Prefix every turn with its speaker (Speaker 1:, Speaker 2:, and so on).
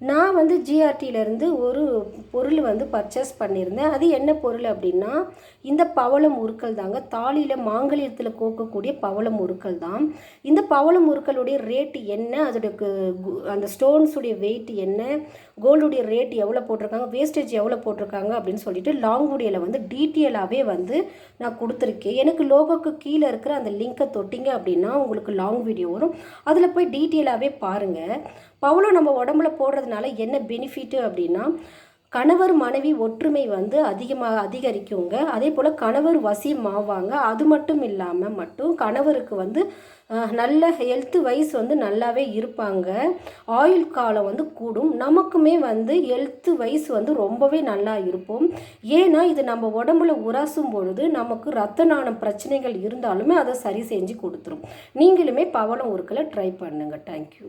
Speaker 1: நான் வந்து ஜிஆர்டியிலேருந்து ஒரு பொருள் வந்து பர்ச்சேஸ் பண்ணியிருந்தேன். அது என்ன பொருள் அப்படின்னா இந்த பவளம் உருக்கள் தாங்க. தாலியில் மாங்கல்யத்தில் கோக்கக்கூடிய பவளம் உருக்கள் தான். இந்த பவளம் முறுக்களுடைய ரேட்டு என்ன? அதோடைய அந்த ஸ்டோன்ஸுடைய வெயிட் என்ன? கோல்டுடைய ரேட் எவ்வளோ போட்டிருக்காங்க? வேஸ்டேஜ் எவ்வளோ போட்டிருக்காங்க? அப்படின்னு சொல்லிட்டு லாங் வீடியோவில் வந்து டீட்டெயிலாகவே வந்து நான் கொடுத்துருக்கேன். எனக்கு லோகோக்கு கீழே இருக்கிற அந்த லிங்க்கை தொட்டிங்க அப்படின்னா உங்களுக்கு லாங் வீடியோ வரும். அதில் போய் டீட்டெயிலாகவே பாருங்கள் பவளம் நம்ம உடம்புல பண்ணுறதுனால என்ன பெனிஃபிட்டு அப்படின்னா கணவர் மனைவி ஒற்றுமை வந்து அதிகமாக அதிகரிக்குங்க. அதே போல் கணவர் வசியம் ஆவாங்க அது மட்டும் இல்லாமல் மட்டும் கணவருக்கு வந்து நல்ல ஹெல்த்து வைஸ் வந்து நல்லாவே இருப்பாங்க. ஆயுள் காலம் வந்து கூடும். நமக்குமே வந்து ஹெல்த்து வைஸ் வந்து ரொம்பவே நல்லா இருப்போம். ஏன்னா இது நம்ம உடம்புல உராசும் பொழுது நமக்கு ரத்த நாணம் பிரச்சனைகள் இருந்தாலுமே அதை சரி செஞ்சு கொடுத்துரும். நீங்களுமே பவளம் உருக்களை ட்ரை பண்ணுங்கள் தேங்க்யூ